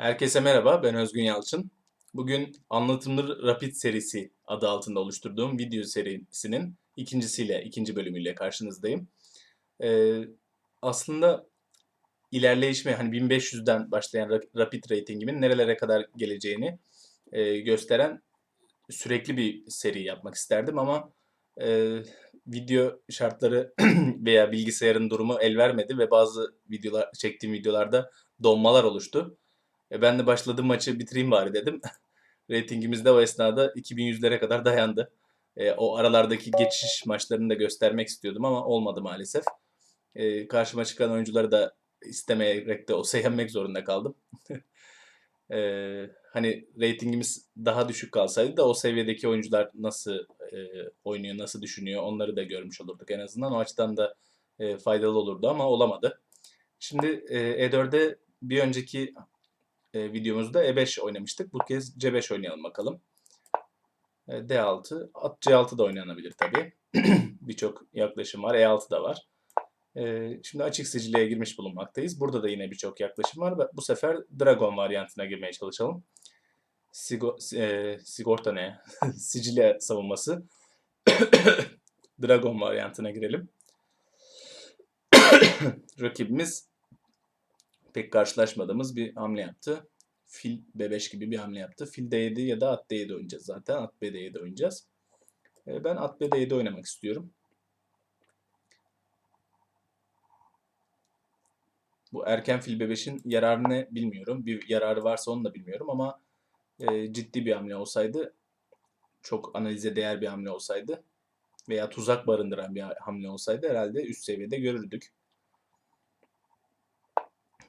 Herkese merhaba, ben Özgün Yalçın. Bugün Anlatımlı Rapid serisi adı altında oluşturduğum video serisinin ikincisiyle, ikinci bölümüyle karşınızdayım. Ee, aslında ilerleyişme, hani 1500'den başlayan ra- Rapid ratingimin nerelere kadar geleceğini e, gösteren sürekli bir seri yapmak isterdim ama e, video şartları veya bilgisayarın durumu el vermedi ve bazı videolar çektiğim videolarda donmalar oluştu. E, ben de başladığım maçı bitireyim bari dedim. Ratingimiz de o esnada 2100'lere kadar dayandı. E, o aralardaki geçiş maçlarını da göstermek istiyordum ama olmadı maalesef. E, karşıma çıkan oyuncuları da istemeyerek de olsa yenmek zorunda kaldım. E, hani ratingimiz daha düşük kalsaydı da o seviyedeki oyuncular nasıl e, oynuyor, nasıl düşünüyor onları da görmüş olurduk en azından. O açıdan da e, faydalı olurdu ama olamadı. Şimdi e, E4'de bir önceki e, videomuzda E5 oynamıştık. Bu kez C5 oynayalım bakalım. E, D6, at C6 da oynanabilir tabii. Birçok yaklaşım var. E6 da var. E, şimdi açık siciliye girmiş bulunmaktayız. Burada da yine birçok yaklaşım var. Bu sefer Dragon varyantına girmeye çalışalım. Sigo, e, sigorta ne? Sicilya savunması. Dragon varyantına girelim. Rakibimiz pek karşılaşmadığımız bir hamle yaptı. Fil B5 gibi bir hamle yaptı. Fil D7 ya da at D7 oynayacağız zaten. At B7 oynayacağız. E, Ben at B7 oynamak istiyorum. Bu erken fil B5'in yararını bilmiyorum. Bir yararı varsa onu da bilmiyorum ama e, ciddi bir hamle olsaydı çok analize değer bir hamle olsaydı veya tuzak barındıran bir hamle olsaydı herhalde üst seviyede görürdük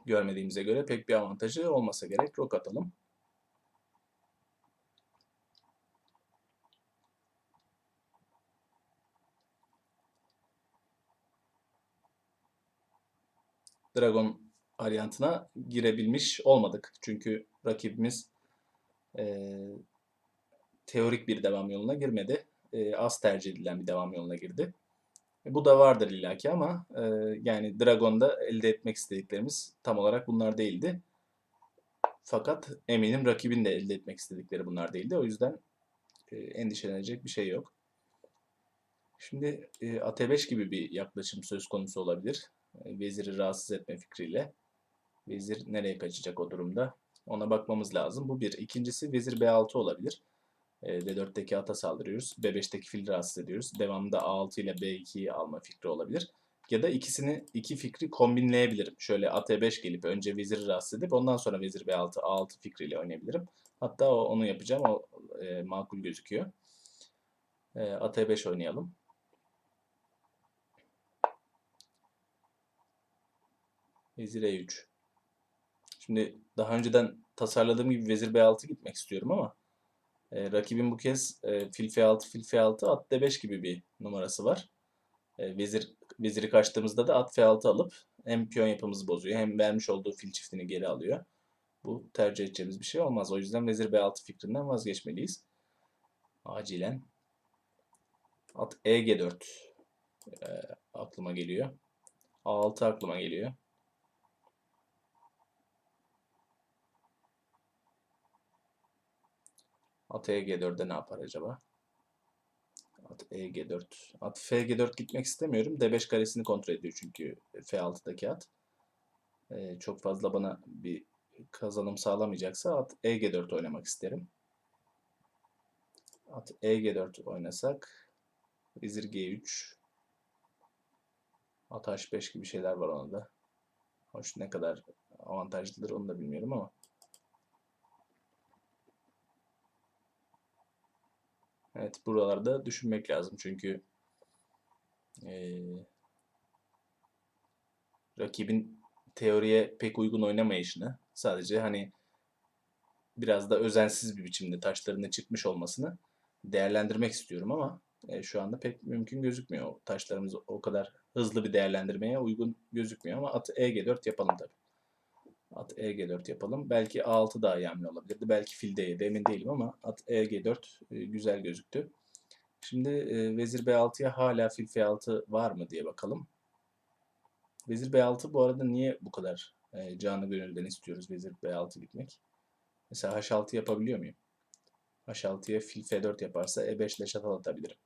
görmediğimize göre pek bir avantajı olmasa gerek. Rok atalım. Dragon varyantına girebilmiş olmadık. Çünkü rakibimiz e, teorik bir devam yoluna girmedi. E, az tercih edilen bir devam yoluna girdi. E, Bu da vardır illaki ama e, yani Dragon'da elde etmek istediklerimiz tam olarak bunlar değildi. Fakat eminim rakibin de elde etmek istedikleri bunlar değildi. O yüzden e, endişelenecek bir şey yok. Şimdi e, AT5 gibi bir yaklaşım söz konusu olabilir. E, veziri rahatsız etme fikriyle. Vezir nereye kaçacak o durumda? Ona bakmamız lazım. Bu bir. İkincisi vezir B6 olabilir. E, D4'teki ata saldırıyoruz. B5'teki fil rahatsız ediyoruz. Devamında A6 ile B2'yi alma fikri olabilir. Ya da ikisini, iki fikri kombinleyebilirim. Şöyle at E5 gelip önce veziri rahatsız edip ondan sonra vezir B6, A6 fikriyle oynayabilirim. Hatta o, onu yapacağım. O e, makul gözüküyor. E, at E5 oynayalım. Vezir E3. Şimdi daha önceden tasarladığım gibi vezir B6 gitmek istiyorum ama e, rakibin bu kez e, fil F6, fil F6, at D5 gibi bir numarası var. E, vezir veziri kaçtığımızda da at F6 alıp hem piyon yapımızı bozuyor hem vermiş olduğu fil çiftini geri alıyor. Bu tercih edeceğimiz bir şey olmaz. O yüzden vezir B6 fikrinden vazgeçmeliyiz. Acilen. At EG4 e, aklıma geliyor. A6 aklıma geliyor. At EG4'de ne yapar acaba? At EG4. At FG4 gitmek istemiyorum. D5 karesini kontrol ediyor çünkü F6'daki at. Ee, çok fazla bana bir kazanım sağlamayacaksa at EG4 oynamak isterim. At EG4 oynasak Vezir G3 At H5 gibi şeyler var ona da. Hoş ne kadar avantajlıdır onu da bilmiyorum ama. Evet buralarda düşünmek lazım çünkü eee, rakibin teoriye pek uygun oynamayışını sadece hani biraz da özensiz bir biçimde taşlarını çıkmış olmasını değerlendirmek istiyorum ama e, şu anda pek mümkün gözükmüyor. Taşlarımız o kadar hızlı bir değerlendirmeye uygun gözükmüyor ama at EG4 yapalım tabii. At EG4 yapalım. Belki A6 daha iyi hamle olabilirdi. Belki fil D7 emin değilim ama at EG4 e, güzel gözüktü. Şimdi e, vezir B6'ya hala fil F6 var mı diye bakalım. Vezir B6 bu arada niye bu kadar e, canı gönülden istiyoruz vezir B6 gitmek. Mesela H6 yapabiliyor muyum? H6'ya fil F4 yaparsa E5 ile şatal atabilirim.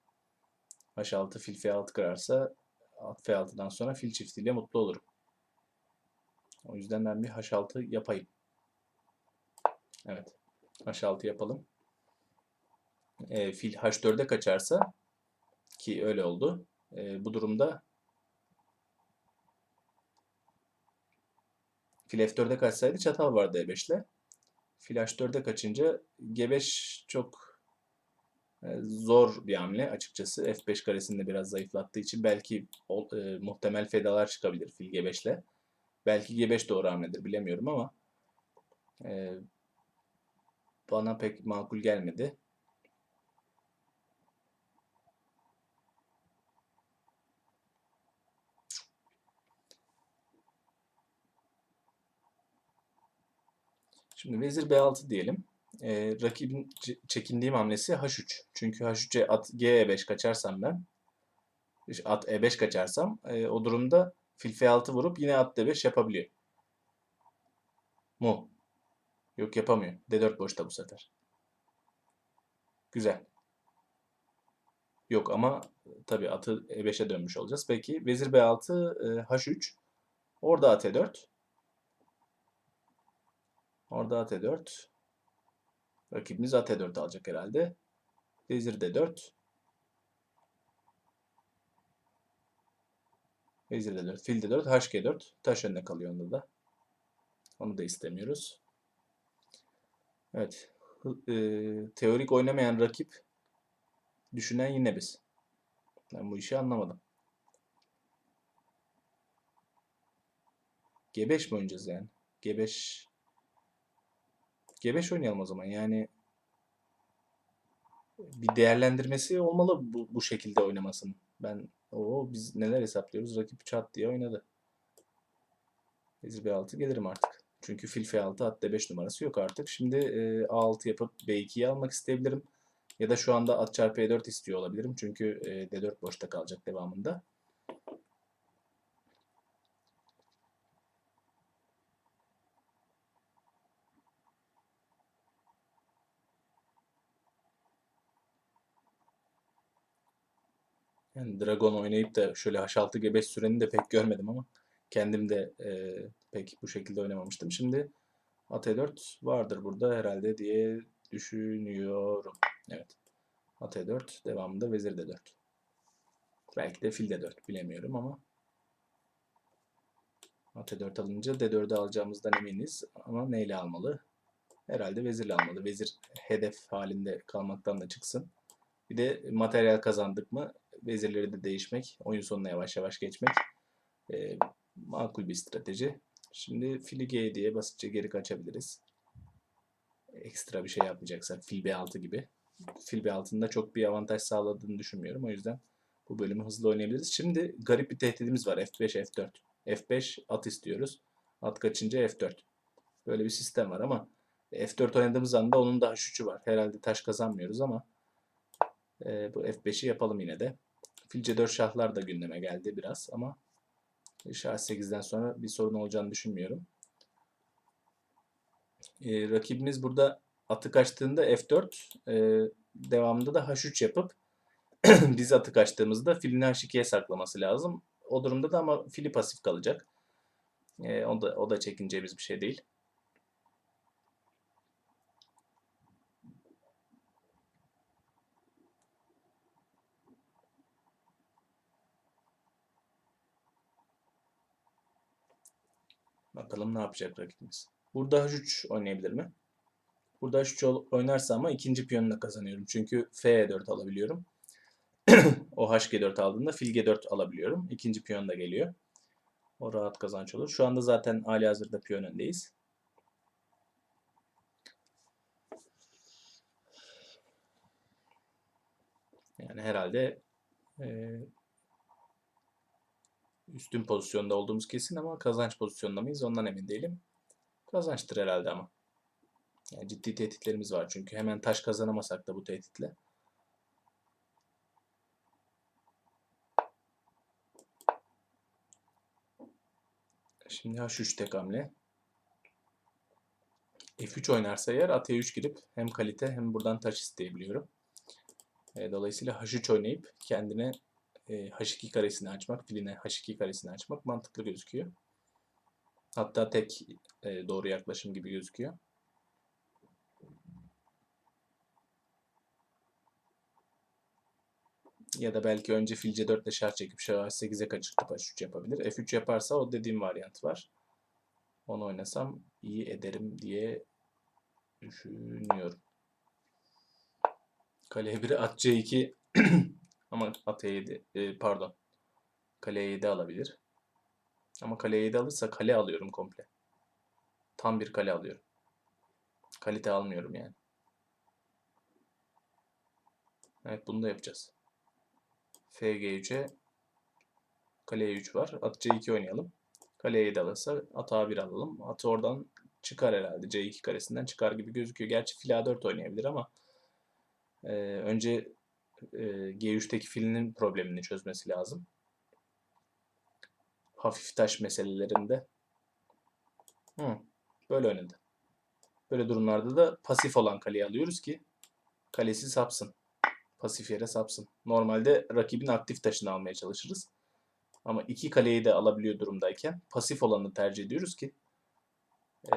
H6 fil F6 kırarsa at F6'dan sonra fil çiftiyle mutlu olurum. O yüzden ben bir H6 yapayım. Evet. H6 yapalım. E, fil H4'e kaçarsa ki öyle oldu. E, bu durumda fil F4'e kaçsaydı çatal vardı E5'le. Fil H4'e kaçınca G5 çok e, zor bir hamle açıkçası. F5 karesini de biraz zayıflattığı için belki e, muhtemel fedalar çıkabilir fil G5'le. Belki G5 doğru hamledir bilemiyorum ama e, bana pek makul gelmedi. Şimdi vezir B6 diyelim. Ee, rakibin çekindiğim hamlesi H3. Çünkü H3'e at G5 kaçarsam ben at E5 kaçarsam e, o durumda fil F6 vurup yine at D5 yapabiliyor. Mu. Yok yapamıyor. D4 boşta bu sefer. Güzel. Yok ama tabii atı E5'e dönmüş olacağız. Peki vezir B6 e, H3. Orada at E4. Orada at E4. Rakibimiz at E4 alacak herhalde. Vezir D4. Vezir D4. Fil D4. HG4. Taş önüne kalıyor onda da. Onu da istemiyoruz. Evet. E, teorik oynamayan rakip düşünen yine biz. Ben bu işi anlamadım. G5 mi oynayacağız yani? G5 G5 oynayalım o zaman. Yani bir değerlendirmesi olmalı bu, bu şekilde oynamasının. Ben o biz neler hesaplıyoruz? Rakip çat diye oynadı. Vezir B6 gelirim artık. Çünkü fil F6 at D5 numarası yok artık. Şimdi e, A6 yapıp B2'yi almak isteyebilirim. Ya da şu anda at çarpı E4 istiyor olabilirim. Çünkü e, D4 boşta kalacak devamında. Yani Dragon oynayıp da şöyle H6 G5 süreni de pek görmedim ama kendim de e, pek bu şekilde oynamamıştım. Şimdi at E4 vardır burada herhalde diye düşünüyorum. Evet. At E4 devamında vezir D4. Belki de fil D4 bilemiyorum ama at E4 alınca D4'ü alacağımızdan eminiz ama neyle almalı? Herhalde vezirle almalı. Vezir hedef halinde kalmaktan da çıksın. Bir de materyal kazandık mı vezirleri de değişmek, oyun sonuna yavaş yavaş geçmek e, makul bir strateji. Şimdi fili G diye basitçe geri kaçabiliriz. Ekstra bir şey yapmayacaksak fil B6 gibi. Fil B6'ında çok bir avantaj sağladığını düşünmüyorum. O yüzden bu bölümü hızlı oynayabiliriz. Şimdi garip bir tehdidimiz var. F5, F4. F5 at istiyoruz. At kaçınca F4. Böyle bir sistem var ama F4 oynadığımız anda onun da H3'ü var. Herhalde taş kazanmıyoruz ama e, bu F5'i yapalım yine de. Fil C4 şahlar da gündeme geldi biraz ama şah 8'den sonra bir sorun olacağını düşünmüyorum. E, rakibimiz burada atı kaçtığında F4 e, devamında da H3 yapıp biz atı kaçtığımızda filini H2'ye saklaması lazım. O durumda da ama fili pasif kalacak. E, o da o da çekineceğimiz bir şey değil. Bakalım ne yapacak rakibimiz. Burada H3 oynayabilir mi? Burada H3 ol- oynarsa ama ikinci piyonla kazanıyorum. Çünkü F4 alabiliyorum. o HG4 aldığında fil G4 alabiliyorum. İkinci piyon da geliyor. O rahat kazanç olur. Şu anda zaten hali hazırda piyon öndeyiz. Yani herhalde e, üstün pozisyonda olduğumuz kesin ama kazanç pozisyonda mıyız ondan emin değilim. Kazançtır herhalde ama. Yani ciddi tehditlerimiz var çünkü hemen taş kazanamasak da bu tehditle. Şimdi H3 tek hamle. F3 oynarsa eğer at E3 girip hem kalite hem buradan taş isteyebiliyorum. E, dolayısıyla H3 oynayıp kendine e, H2 karesini açmak, filine H2 karesini açmak mantıklı gözüküyor. Hatta tek e, doğru yaklaşım gibi gözüküyor. Ya da belki önce fil C4 ile şah çekip şah H8'e kaçırtıp H3 yapabilir. F3 yaparsa o dediğim varyant var. Onu oynasam iyi ederim diye düşünüyorum. Kale 1'e at C2 ama at E7 e, pardon. Kale 7 alabilir. Ama kale 7 alırsa kale alıyorum komple. Tam bir kale alıyorum. Kalite almıyorum yani. Evet bunu da yapacağız. FG3'e kale 3 var. At C2 oynayalım. Kale 7 alırsa at A1 alalım. At oradan çıkar herhalde. C2 karesinden çıkar gibi gözüküyor. Gerçi fil A4 oynayabilir ama e, önce e, G3'teki filinin problemini çözmesi lazım. Hafif taş meselelerinde. Hı, böyle oynadı. Böyle durumlarda da pasif olan kaleyi alıyoruz ki kalesi sapsın. Pasif yere sapsın. Normalde rakibin aktif taşını almaya çalışırız. Ama iki kaleyi de alabiliyor durumdayken pasif olanı tercih ediyoruz ki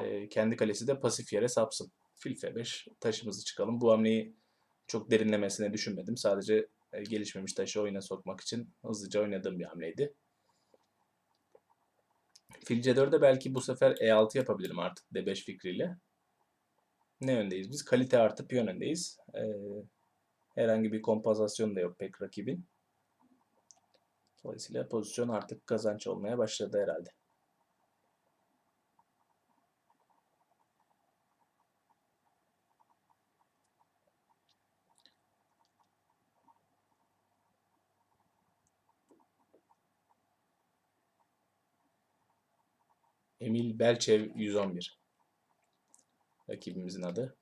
e, kendi kalesi de pasif yere sapsın. Fil F5 taşımızı çıkalım. Bu hamleyi çok derinlemesine düşünmedim. Sadece e, gelişmemiş taşı oyuna sokmak için hızlıca oynadığım bir hamleydi. Fil C4'e belki bu sefer E6 yapabilirim artık D5 fikriyle. Ne öndeyiz biz? Kalite artı piyon öndeyiz. Ee, herhangi bir kompozasyon da yok pek rakibin. Dolayısıyla pozisyon artık kazanç olmaya başladı herhalde. Emil Belçev 111. Rakibimizin adı.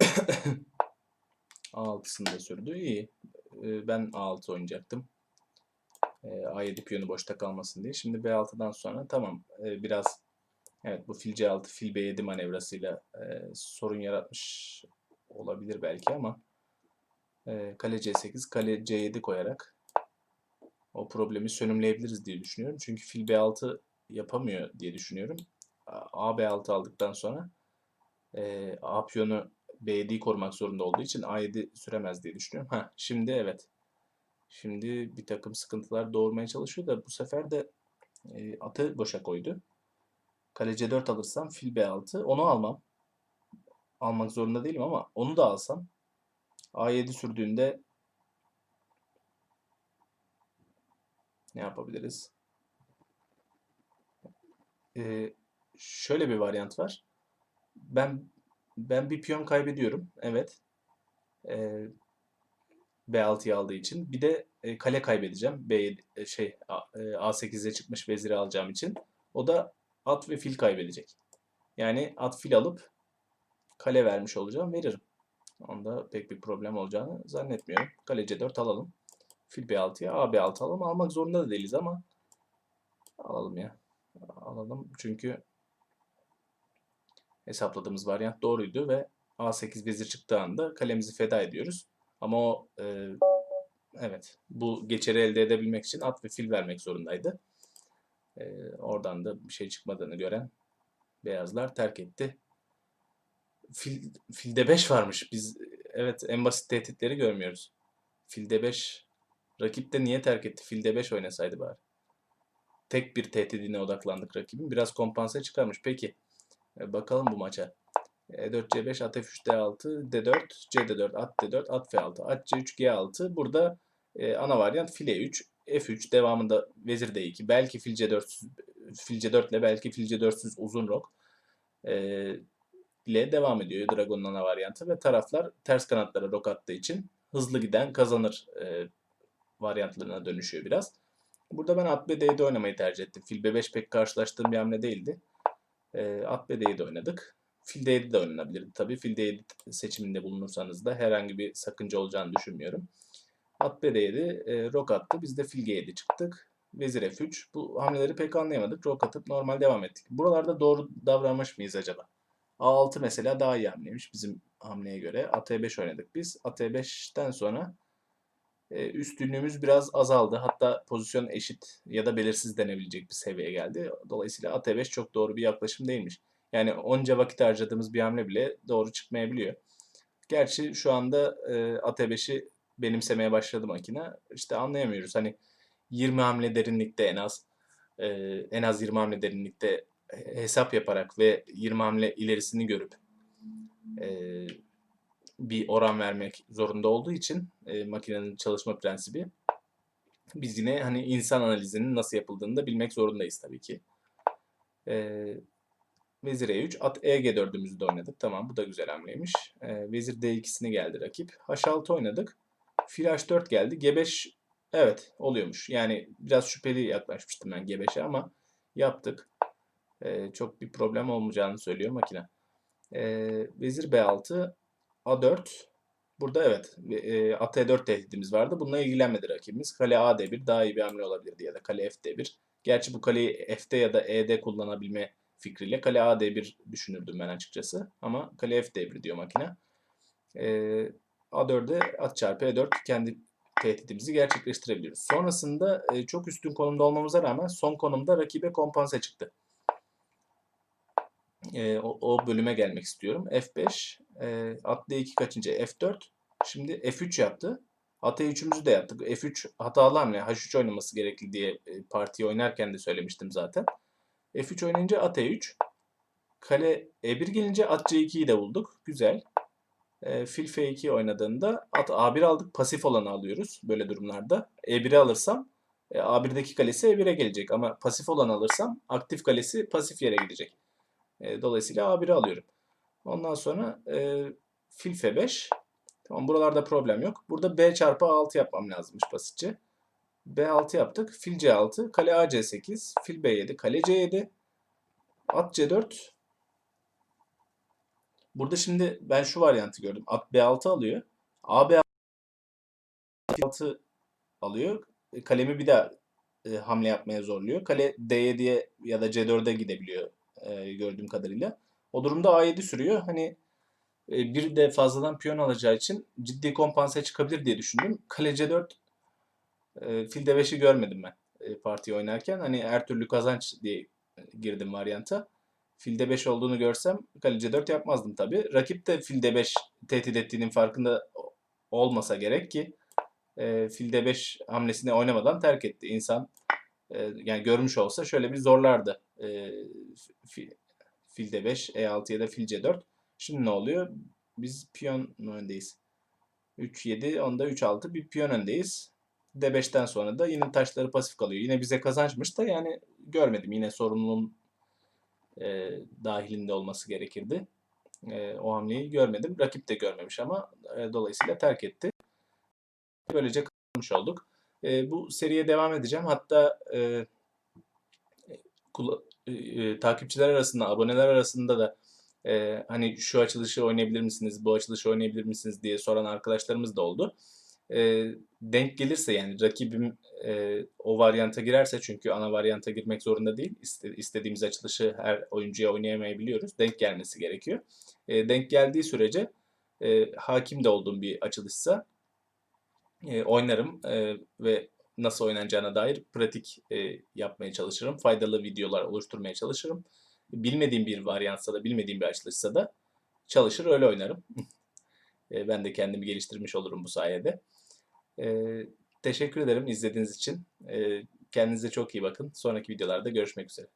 A6'sını da sürdü. İyi. Ee, Ben A6 oynayacaktım. Ee, A7 piyonu boşta kalmasın diye. Şimdi B6'dan sonra tamam ee, biraz evet bu fil C6 fil B7 manevrasıyla ee, sorun yaratmış olabilir belki ama ee, kale C8 kale C7 koyarak o problemi sönümleyebiliriz diye düşünüyorum. Çünkü fil B6 yapamıyor diye düşünüyorum. A B6 aldıktan sonra e, A piyonu B7'yi korumak zorunda olduğu için A7 süremez diye düşünüyorum. Ha, şimdi evet. Şimdi bir takım sıkıntılar doğurmaya çalışıyor da bu sefer de e, atı boşa koydu. Kale C4 alırsam fil B6 onu almam. Almak zorunda değilim ama onu da alsam A7 sürdüğünde ne yapabiliriz? Ee, şöyle bir varyant var. Ben ben bir piyon kaybediyorum. Evet. Ee, B6'yı aldığı için. Bir de e, kale kaybedeceğim. B e, şey A, e, A8'e çıkmış veziri alacağım için. O da at ve fil kaybedecek. Yani at fil alıp kale vermiş olacağım. Veririm. Onda pek bir problem olacağını zannetmiyorum. Kale C4 alalım. Fil B6'ya A B6 alalım. Almak zorunda da değiliz ama alalım ya. Alalım çünkü hesapladığımız varyant doğruydu ve A8 vezir çıktığı anda kalemizi feda ediyoruz. Ama o e, evet bu geçeri elde edebilmek için at ve fil vermek zorundaydı. E, oradan da bir şey çıkmadığını gören beyazlar terk etti. Fil, filde 5 varmış. Biz evet en basit tehditleri görmüyoruz. Filde 5 rakip de niye terk etti? Filde 5 oynasaydı bari. Tek bir tehdidine odaklandık rakibin. Biraz kompanse çıkarmış. Peki. E, bakalım bu maça. E4, C5, at F3, D6, D4, C4, at D4, at F6, at C3, G6. Burada e, ana varyant fil E3, F3 devamında vezir D2. Belki fil C4, fil C4 ile belki fil C400 uzun rok. E, ile devam ediyor Dragon'un ana varyantı ve taraflar ters kanatlara rok attığı için hızlı giden kazanır e, varyantlarına dönüşüyor biraz. Burada ben at B oynamayı tercih ettim. Fil B5 pek karşılaştığım bir hamle değildi. E, at B oynadık. Fil D7 de oynanabilirdi tabii. Fil D7 seçiminde bulunursanız da herhangi bir sakınca olacağını düşünmüyorum. At B7, e, rok attı. Biz de fil G7 çıktık. Vezir F3. Bu hamleleri pek anlayamadık. Rok atıp normal devam ettik. Buralarda doğru davranmış mıyız acaba? A6 mesela daha iyi hamleymiş bizim hamleye göre. At E5 oynadık biz. At E5'ten sonra e, üstünlüğümüz biraz azaldı. Hatta pozisyon eşit ya da belirsiz denebilecek bir seviyeye geldi. Dolayısıyla at E5 çok doğru bir yaklaşım değilmiş. Yani onca vakit harcadığımız bir hamle bile doğru çıkmayabiliyor. Gerçi şu anda e, at E5'i benimsemeye başladı makine. İşte anlayamıyoruz. Hani 20 hamle derinlikte en az e, en az 20 hamle derinlikte hesap yaparak ve 20 hamle ilerisini görüp e, bir oran vermek zorunda olduğu için e, makinenin çalışma prensibi biz yine hani insan analizinin nasıl yapıldığını da bilmek zorundayız tabii ki. E, Vezir E3, at EG4'ümüzü de oynadık. Tamam bu da güzel hamleymiş. E, vezir D2'sini geldi rakip. H6 oynadık. Fil H4 geldi. G5 evet oluyormuş. Yani biraz şüpheli yaklaşmıştım ben G5'e ama yaptık. E, çok bir problem olmayacağını söylüyor makine. E, vezir B6, A4. Burada evet e, at E4 tehdidimiz vardı. Bununla ilgilenmedi rakibimiz. Kale A D1 daha iyi bir hamle olabilirdi ya da kale F D1. Gerçi bu kaleyi F'de ya da E'de kullanabilme fikriyle kale A D1 düşünürdüm ben açıkçası. Ama kale F D1 diyor makine. E, A4'e at çarpı E4 kendi tehditimizi gerçekleştirebiliyoruz. Sonrasında e, çok üstün konumda olmamıza rağmen son konumda rakibe kompanse çıktı. E, o, o bölüme gelmek istiyorum. F5, e, at D2 kaçınca F4. Şimdi F3 yaptı. At E3'ümüzü de yaptık. F3 hatalı hamle. H3 oynaması gerekli diye e, partiyi oynarken de söylemiştim zaten. F3 oynayınca at E3. Kale E1 gelince at C2'yi de bulduk. Güzel. E, fil F2 oynadığında at A1 aldık. Pasif olanı alıyoruz böyle durumlarda. E1'i alırsam e, A1'deki kalesi E1'e gelecek. Ama pasif olanı alırsam aktif kalesi pasif yere gidecek. E, dolayısıyla A1'i alıyorum. Ondan sonra e, fil F5. Tamam buralarda problem yok. Burada B çarpı A6 yapmam lazımmış basitçe. B6 yaptık. Fil C6. Kale A C8. Fil B7. Kale C7. At C4. Burada şimdi ben şu varyantı gördüm. At B6 alıyor. A B6 alıyor. E, kalemi bir daha e, hamle yapmaya zorluyor. Kale D7'ye ya da C4'e gidebiliyor e, gördüğüm kadarıyla. O durumda A7 sürüyor. Hani e, bir de fazladan piyon alacağı için ciddi kompanse çıkabilir diye düşündüm. Kale C4 e, fil D5'i görmedim ben e, partiyi oynarken. Hani her türlü kazanç diye girdim varyanta. Fil D5 olduğunu görsem kale C4 yapmazdım tabi. Rakip de fil D5 tehdit ettiğinin farkında olmasa gerek ki e, fil D5 hamlesini oynamadan terk etti. İnsan e, yani görmüş olsa şöyle bir zorlardı. E, fil, fil D5, E6 ya da fil C4. Şimdi ne oluyor? Biz piyon öndeyiz. 3-7, onda 3-6 bir piyon öndeyiz. D5'ten sonra da yine taşları pasif kalıyor. Yine bize kazançmış da yani görmedim. Yine sorumluluğun e, dahilinde olması gerekirdi. E, o hamleyi görmedim. Rakip de görmemiş ama e, dolayısıyla terk etti. Böylece kazanmış olduk. E, bu seriye devam edeceğim. Hatta e, e, takipçiler arasında, aboneler arasında da e, hani şu açılışı oynayabilir misiniz, bu açılışı oynayabilir misiniz diye soran arkadaşlarımız da oldu. E, denk gelirse yani rakibim e, o varyanta girerse çünkü ana varyanta girmek zorunda değil. İste, istediğimiz açılışı her oyuncuya oynayamayabiliyoruz. Denk gelmesi gerekiyor. E, denk geldiği sürece e, hakim de olduğum bir açılışsa e, oynarım e, ve nasıl oynanacağına dair pratik e, yapmaya çalışırım. Faydalı videolar oluşturmaya çalışırım. Bilmediğim bir varyantsa da bilmediğim bir açılışsa da çalışır öyle oynarım. e, ben de kendimi geliştirmiş olurum bu sayede. E, teşekkür ederim izlediğiniz için. E, kendinize çok iyi bakın. Sonraki videolarda görüşmek üzere.